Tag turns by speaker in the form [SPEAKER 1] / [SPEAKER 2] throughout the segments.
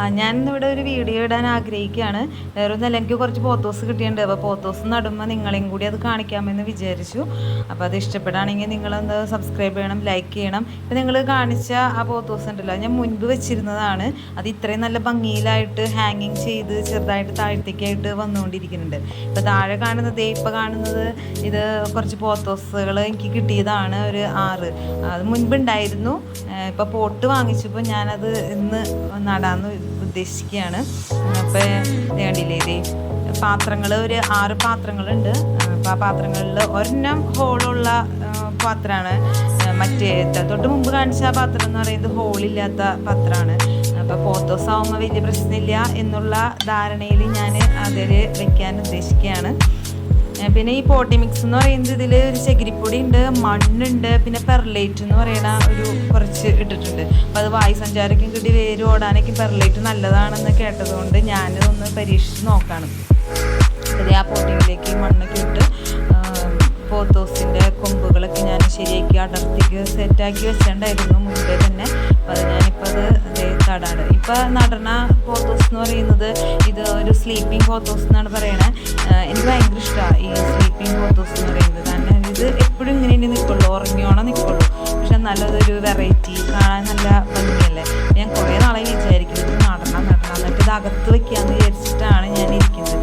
[SPEAKER 1] ആ ഞാൻ ഇവിടെ ഒരു വീഡിയോ ഇടാൻ ആഗ്രഹിക്കുകയാണ്. വേറെ ഒന്നല്ല എനിക്ക് കുറച്ച് പോത്തോസ് കിട്ടിയിട്ടുണ്ട്. അപ്പോൾ പോത്തോസ് നടുമ്പോൾ നിങ്ങളെയും കൂടി അത് കാണിക്കാമെന്ന് വിചാരിച്ചു. അപ്പോൾ അത് ഇഷ്ടപ്പെടുകയാണെങ്കിൽ നിങ്ങളൊന്ന് സബ്സ്ക്രൈബ് ചെയ്യണം ലൈക്ക് ചെയ്യണം. ഇപ്പം നിങ്ങൾ കാണിച്ച ആ പോത്തോസ് ഉണ്ടല്ലോ ഞാൻ മുൻപ് വെച്ചിരുന്നതാണ്. അത് ഇത്രയും നല്ല ഭംഗിയിലായിട്ട് ഹാങ്ങിങ് ചെയ്ത് ചെറുതായിട്ട് താഴത്തേക്കായിട്ട് വന്നുകൊണ്ടിരിക്കുന്നുണ്ട്. ഇപ്പോൾ താഴെ കാണുന്നത് ഇപ്പോൾ കാണുന്നത് ഇത് കുറച്ച് പോത്തോസുകൾ എനിക്ക് കിട്ടിയതാണ് ഒരു ആറ്. അത് മുൻപുണ്ടായിരുന്നു ഇപ്പോൾ പോട്ട് വാങ്ങിച്ചപ്പോൾ ഞാനത് ഇന്ന് നടാന്ന് ഉദ്ദേശിക്കുകയാണ്. അപ്പോൾ കണ്ടില്ലേ ഇതേ പാത്രങ്ങൾ ഒരു ആറ് പാത്രങ്ങളുണ്ട്. അപ്പോൾ ആ പാത്രങ്ങളിൽ ഒരെണ്ണം ഹോളുള്ള പാത്രമാണ്. മറ്റേ തൊട്ട് മുമ്പ് കാണിച്ച ആ പാത്രം എന്ന് പറയുന്നത് ഹോളില്ലാത്ത പാത്രമാണ്. അപ്പോൾ പോത്തോസ് ആവുമ്പോൾ വലിയ പ്രശ്നമില്ല എന്നുള്ള ധാരണയിൽ ഞാൻ അതിൽ വെക്കാൻ ഉദ്ദേശിക്കുകയാണ്. പിന്നെ ഈ പോട്ടി മിക്സ് എന്ന് പറയുന്നത് ഇതിൽ ഒരു ചകിരിപ്പൊടി ഉണ്ട് മണ്ണുണ്ട് പിന്നെ പെർലൈറ്റ് എന്ന് പറയുന്ന ഒരു കുറച്ച് ഇട്ടിട്ടുണ്ട്. അപ്പോൾ അത് വായു സഞ്ചാരക്കും കിട്ടി വേര് ഓടാനൊക്കെ പെർലൈറ്റ് നല്ലതാണെന്ന് കേട്ടതുകൊണ്ട് ഞാനതൊന്ന് പരീക്ഷിച്ച് നോക്കാണ്. ഇത് ആ പോട്ടിയിലേക്ക് മണ്ണൊക്കെ ഇട്ട് പോത്തോസിന്റെ കൊമ്പുകളൊക്കെ ഞാൻ ശരിയാക്കി അടർത്തിക്ക് സെറ്റാക്കി വെച്ചിട്ടുണ്ടായിരുന്നു മുമ്പേ തന്നെ. അപ്പോൾ അത് ഞാനിപ്പോൾ അത് ഇപ്പോൾ നടണ പോത്തോസ് എന്ന് പറയുന്നത് ഇത് ഒരു സ്ലീപ്പിംഗ് പോത്തോസ് എന്നാണ് പറയണത് എനിക്ക് ഭയങ്കര ഇഷ്ടമാണ് ഈ സ്ലീപ്പിംഗ് പോത്തോസ് എന്ന് പറയുന്നത്. കാരണം ഇത് എപ്പോഴും ഇങ്ങനെ നിൽക്കുള്ളൂ ഉറങ്ങിയോണം നിൽക്കുള്ളൂ പക്ഷെ നല്ലതൊരു വെറൈറ്റി കാണാൻ നല്ല ഭംഗിയല്ലേ? ഞാൻ കുറേ നാളായി വിചാരിക്കുന്നത് നടണം നടണം. എന്നിട്ട് ഇത് അകത്ത് വയ്ക്കാമെന്ന് വിചാരിച്ചിട്ടാണ് ഞാൻ ഇരിക്കുന്നത്.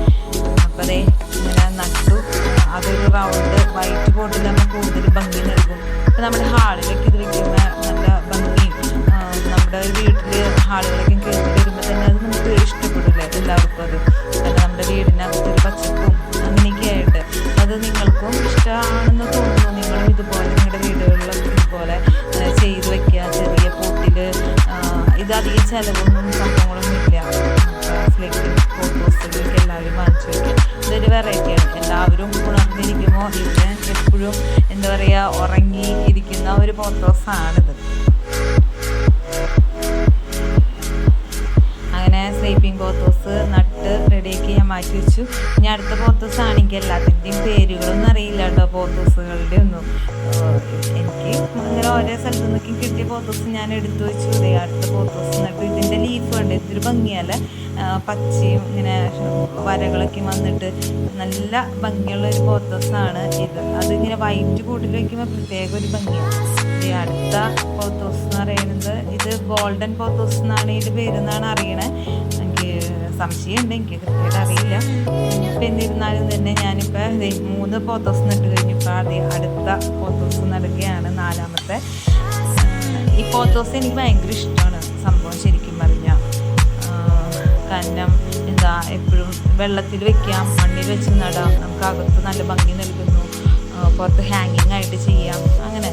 [SPEAKER 1] അപ്പോൾ അതേ ഇങ്ങനെ നട്ടു. അതൊരു റൗണ്ട് വൈറ്റ് ബോട്ടിൽ ചിലവൊന്നും സംഭവങ്ങളൊന്നും ഇല്ല. ഫ്ലെക്സിൽ ഫോട്ടോസിലൊക്കെ എല്ലാവരും വാങ്ങിച്ചു വയ്ക്കും ഇതൊരു വെറൈറ്റിയാണ് എല്ലാവരും ഉണർന്നിരിക്കുമ്പോൾ ഇതിന് എപ്പോഴും എന്താ പറയുക ഉറങ്ങി ഇരിക്കുന്ന ഒരു ഫോട്ടോസാണിത് അങ്ങനെ സ്ലീപ്പിംഗ് ഫോട്ടോസ് നട്ട് മാറ്റി വെച്ചു. ഇനി അടുത്ത പോത്തോസ് ആണെങ്കിൽ എല്ലാത്തിന്റെയും പേരുകളൊന്നും അറിയില്ല കേട്ടോ പോത്തോസുകളുടെ ഒന്നും. എനിക്ക് ഇങ്ങനെ ഓരോ സ്ഥലത്തു നിന്നൊക്കെ കിട്ടിയ പോത്തോസ് ഞാൻ എടുത്തു വെച്ചു. അടുത്ത പോത്തോസ് എന്നിട്ട് ഇതിന്റെ ലീഫ് ഉണ്ട് ഇതൊരു ഭംഗിയല്ല? പച്ചയും ഇങ്ങനെ വരകളൊക്കെ വന്നിട്ട് നല്ല ഭംഗിയുള്ള ഒരു പോത്തോസാണ് ഇത്. അതിങ്ങനെ വൈറ്റ് കൂട്ടിൽ വയ്ക്കുമ്പോൾ പ്രത്യേക ഒരു ഭംഗിയാണ് ഈ അടുത്ത പോത്തോസ് എന്ന് പറയുന്നത് ഇത് ഗോൾഡൻ പോത്തോസ് എന്നാണ് ഇതിന്റെ പേരെന്നാണ് അറിയണേ. എനിക്ക് സംശയമുണ്ട് എനിക്ക് കൃത്യമായിട്ട് അറിയില്ല. ഇപ്പം എന്നിരുന്നാലും തന്നെ ഞാനിപ്പോൾ മൂന്ന് പോത്തോസ് നട്ട് കഴിഞ്ഞു. ഇപ്പോൾ ആദ്യം അടുത്ത പോത്തോസ് നടുകയാണ് നാലാമത്തെ. ഈ പോത്തോസ് എനിക്ക് ഭയങ്കര ഇഷ്ടമാണ്. സംഭവം ശരിക്കും പറഞ്ഞാൽ കാരണം എന്താ എപ്പോഴും വെള്ളത്തിൽ വെക്കാം മണ്ണിൽ വെച്ച് നടാം. നമുക്ക് അകത്ത് നല്ല ഭംഗി നൽകുന്നു. പുറത്ത് ഹാങ്ങിങ് ആയിട്ട് ചെയ്യാം. അങ്ങനെ.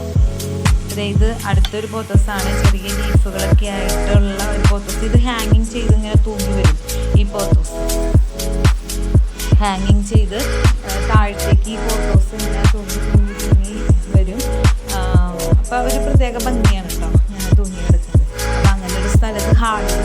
[SPEAKER 1] ഇത് അടുത്തൊരു പോത്തസാണ് ചെറിയ ലീഫുകളൊക്കെ ആയിട്ടുള്ള ഒരു പോത്തസ് ഇത് ഹാങ്ങിങ് ചെയ്ത് ഇങ്ങനെ തൂങ്ങി വരും. പോത്തോസ് ഹാങ്ങിങ് ചെയ്ത് താഴത്തേക്ക് ഈ ഫോട്ടോസ് ഇങ്ങനെ തൂങ്ങി തൂങ്ങി തൂങ്ങി വരും അപ്പോൾ ഒരു പ്രത്യേക ഭംഗിയാണ് കേട്ടോ. ഞാൻ തൂങ്ങി എടുക്കുന്നത് അപ്പോൾ അങ്ങനെ ഒരു സ്ഥലത്ത് ഹാളിൽ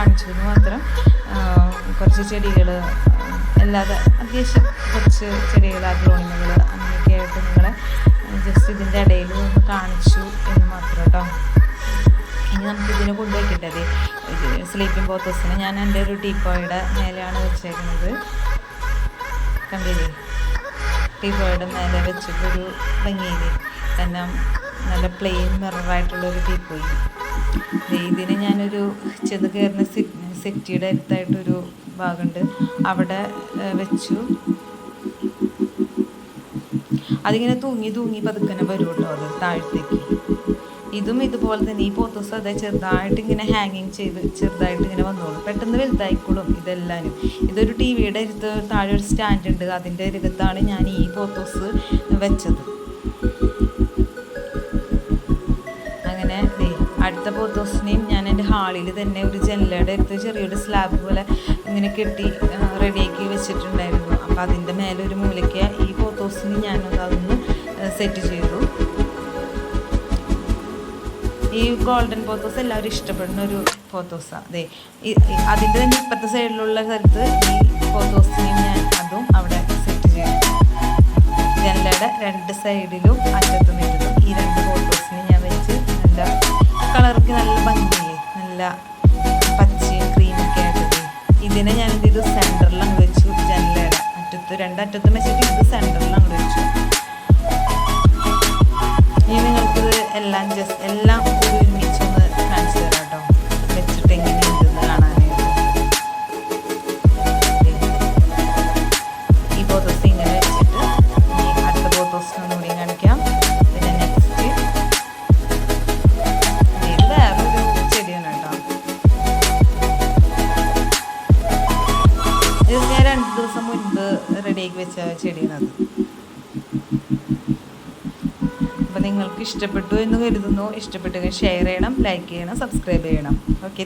[SPEAKER 1] കാണിച്ചു എന്ന് മാത്രം. ആ, കുറച്ച് ചെടികൾ അല്ലാതെ അത്യാവശ്യം കുറച്ച് ചെടികൾ അഗ്ലോണിമകൾ അങ്ങനെയൊക്കെ ആയിട്ട് നിങ്ങളെ ജസ്റ്റ് ഇതിന്റെ ഇടയിൽ ഒന്ന് കാണിച്ചു എന്ന് മാത്രം കേട്ടോ ഇനി നമുക്ക് ഇതിനെ കൊണ്ടുവയ്ക്കേണ്ടത് സ്ലീപ്പിംഗ് ബോത്തസിന് ഞാൻ എന്റെ ഒരു ടീപ്പോയുടെ മേലെയാണ് വെച്ചേക്കുന്നത്. കണ്ടില്ലേ? ടീപ്പോയുടെ മേലെ വെച്ചിട്ടൊരു ഭംഗിയിൽ കാരണം നല്ല പ്ലെയിൻ മിററായിട്ടുള്ളൊരു ടീപ്പോയി. ഇതിന് ഞാനൊരു ചെന്ന് കയറുന്ന സെറ്റിയുടെ അടുത്തായിട്ടൊരു ഭാഗമുണ്ട്. അവിടെ വെച്ചു. അതിങ്ങനെ തൂങ്ങി തൂങ്ങി പതുക്കനെ വരും കേട്ടോ അത് താഴത്തേക്ക്. ഇതും ഇതുപോലെ തന്നെ ഈ പോത്തോസ് അതെ ചെറുതായിട്ട് ഇങ്ങനെ ഹാങ്ങിങ് ചെയ്ത് ചെറുതായിട്ട് ഇങ്ങനെ വന്നോളും. പെട്ടെന്ന് വലുതായിക്കോളും ഇതെല്ലാനും. ഇതൊരു ടി വിയുടെ അടുത്ത് താഴെ ഒരു സ്റ്റാൻഡ് ഉണ്ട്. അതിന്റെ അരികത്താണ് ഞാൻ ഈ പോത്തോസ് വെച്ചത്. അടുത്ത പോത്തോസിനെയും ഞാൻ എന്റെ ഹാളിൽ തന്നെ ഒരു ജനലയുടെ അടുത്ത് ചെറിയൊരു സ്ലാബ് പോലെ ഇങ്ങനെ കെട്ടി റെഡിയാക്കി വെച്ചിട്ടുണ്ടായിരുന്നു. അപ്പോൾ അതിന്റെ മേലെ ഒരു മൂലയ്ക്ക് ഈ പോത്തോസിന് ഞാനത് അതൊന്ന് സെറ്റ് ചെയ്തു. ഈ ഗോൾഡൻ പോത്തോസ് എല്ലാവരും ഇഷ്ടപ്പെടുന്ന ഒരു പോത്തോസാണ് അതെ അതിന്റെ തന്നെ ഇപ്പത്തെ സൈഡിലുള്ള സ്ഥലത്ത് ഈ പോത്തോസിനെയും ഞാൻ അതും അവിടെ സെറ്റ് ചെയ്തു. ജനലയുടെ രണ്ട് സൈഡിലും അറ്റത്തും ഈ രണ്ട് നല്ല പച്ചയും ക്രീമൊക്കെ ആയിട്ടത് ഇതിനെ ഞാൻ എന്ത് ചെയ്തു സെന്ററിൽ അങ്ങ് വെച്ചു. ജനലയുടെ അറ്റത്ത് രണ്ടറ്റത്തും വെച്ചിട്ട് ഇത് സെന്ററിൽ അങ്ങ് വെച്ചു. ഇനി നിങ്ങൾക്കിത് എല്ലാം ജസ്റ്റ് എല്ലാം ഇത് ഞാൻ രണ്ട് ദിവസം മുൻപ് റെഡിയാക്കി വെച്ച ചെടിയാണത്. അപ്പോൾ നിങ്ങൾക്ക് ഇഷ്ടപ്പെട്ടു എന്ന് കരുതുന്നു. ഇഷ്ടപ്പെട്ടെങ്കിൽ ഷെയർ ചെയ്യണം ലൈക്ക് ചെയ്യണം സബ്സ്ക്രൈബ് ചെയ്യണം. ഓക്കെ